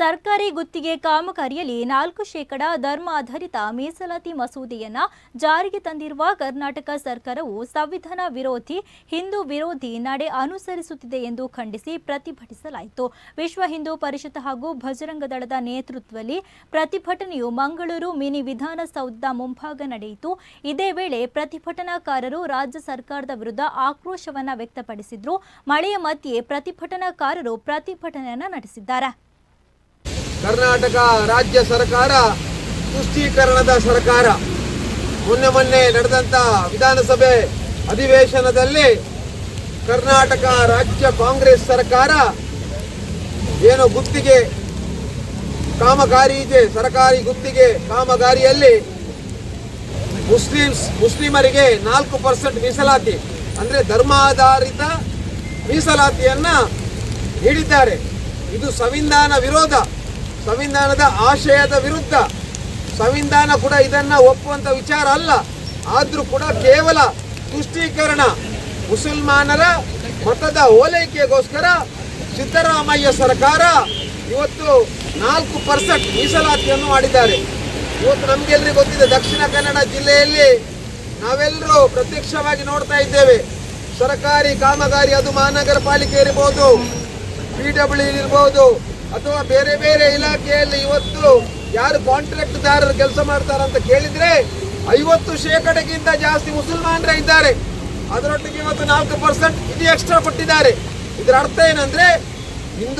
ಸರ್ಕಾರಿ ಗುತ್ತಿಗೆ ಕಾಮಗಾರಿಯಲ್ಲಿ ನಾಲ್ಕು ಶೇಕಡ ಧರ್ಮ ಆಧಾರಿತ ಮೀಸಲಾತಿ ಮಸೂದೆಯನ್ನ ಜಾರಿಗೆ ತಂದಿರುವ ಕರ್ನಾಟಕ ಸರ್ಕಾರವು ಸಂವಿಧಾನ ವಿರೋಧಿ, ಹಿಂದೂ ವಿರೋಧಿ ನಡೆ ಅನುಸರಿಸುತ್ತಿದೆ ಎಂದು ಖಂಡಿಸಿ ಪ್ರತಿಭಟಿಸಲಾಯಿತು. ವಿಶ್ವ ಹಿಂದೂ ಪರಿಷತ್ ಹಾಗೂ ಭಜರಂಗ ದಳದ ನೇತೃತ್ವದಲ್ಲಿ ಪ್ರತಿಭಟನೆಯು ಮಂಗಳೂರು ಮಿನಿ ವಿಧಾನಸೌಧದ ಮುಂಭಾಗ ನಡೆಯಿತು. ಇದೇ ವೇಳೆ ಪ್ರತಿಭಟನಾಕಾರರು ರಾಜ್ಯ ಸರ್ಕಾರದ ವಿರುದ್ಧ ಆಕ್ರೋಶವನ್ನ ವ್ಯಕ್ತಪಡಿಸಿದ್ರು. ಮಳೆಯ ಮಧ್ಯೆ ಪ್ರತಿಭಟನಾಕಾರರು ಪ್ರತಿಭಟನೆಯನ್ನ ನಡೆಸಿದ್ದಾರೆ. ಕರ್ನಾಟಕ ರಾಜ್ಯ ಸರ್ಕಾರ ತುಷ್ಟೀಕರಣದ ಸರ್ಕಾರ. ಮೊನ್ನೆ ಮೊನ್ನೆ ನಡೆದಂತ ವಿಧಾನಸಭೆ ಅಧಿವೇಶನದಲ್ಲಿ ಕರ್ನಾಟಕ ರಾಜ್ಯ ಕಾಂಗ್ರೆಸ್ ಸರ್ಕಾರ ಏನು ಗುತ್ತಿಗೆ ಕಾಮಗಾರಿ ಇದೆ, ಸರ್ಕಾರಿ ಗುತ್ತಿಗೆ ಕಾಮಗಾರಿಯಲ್ಲಿ ಮುಸ್ಲಿಮ್ಸ್, ಮುಸ್ಲಿಮರಿಗೆ ನಾಲ್ಕು ಪರ್ಸೆಂಟ್ ಮೀಸಲಾತಿ, ಅಂದ್ರೆ ಧರ್ಮಾಧಾರಿತ ಮೀಸಲಾತಿಯನ್ನ ನೀಡಿದ್ದಾರೆ. ಇದು ಸಂವಿಧಾನ ವಿರೋಧ. ಸಂವಿಧಾನದ ಆಶಯದ ವಿರುದ್ಧ. ಸಂವಿಧಾನ ಕೂಡ ಇದನ್ನ ಒಪ್ಪುವಂತ ವಿಚಾರ ಅಲ್ಲ. ಆದರೂ ಕೂಡ ಕೇವಲ ತುಷ್ಟೀಕರಣ. ಮುಸಲ್ಮಾನರ ಮತದ ಓಲೈಕೆಗೋಸ್ಕರ ಸಿದ್ದರಾಮಯ್ಯ ಸರ್ಕಾರ ಇವತ್ತು ನಾಲ್ಕು ಪರ್ಸೆಂಟ್ ಮೀಸಲಾತಿಯನ್ನು ಮಾಡಿದ್ದಾರೆ. ಇವತ್ತು ನಮ್ಗೆಲ್ರಿಗೂ ಗೊತ್ತಿದೆ, ದಕ್ಷಿಣ ಕನ್ನಡ ಜಿಲ್ಲೆಯಲ್ಲಿ ನಾವೆಲ್ಲರೂ ಪ್ರತ್ಯಕ್ಷವಾಗಿ ನೋಡ್ತಾ ಇದ್ದೇವೆ. ಸರ್ಕಾರಿ ಕಾಮಗಾರಿ ಅದು ಮಹಾನಗರ ಪಾಲಿಕೆ ಇರ್ಬೋದು ಪಿ ಡಬ್ಲ್ಯೂ ಇರ್ಬೋದು ಅಥವಾ ಬೇರೆ ಬೇರೆ ಇಲಾಖೆಯಲ್ಲಿ ಇವತ್ತು ಯಾರು ಕಾಂಟ್ರಾಕ್ಟ್ದಾರರು ಕೆಲಸ ಮಾಡ್ತಾರೆ ಅಂತ ಕೇಳಿದ್ರೆ ಐವತ್ತು ಶೇಕಡಗಿಂತ ಜಾಸ್ತಿ ಮುಸಲ್ಮಾನರೇ ಇದ್ದಾರೆ. ಅದರೊಟ್ಟಿಗೆ ಇವತ್ತು ನಾಲ್ಕು ಪರ್ಸೆಂಟ್ ಇದು ಎಕ್ಸ್ಟ್ರಾ ಕೊಟ್ಟಿದ್ದಾರೆ. ಇದರ ಅರ್ಥ ಏನಂದ್ರೆ ಹಿಂದೂ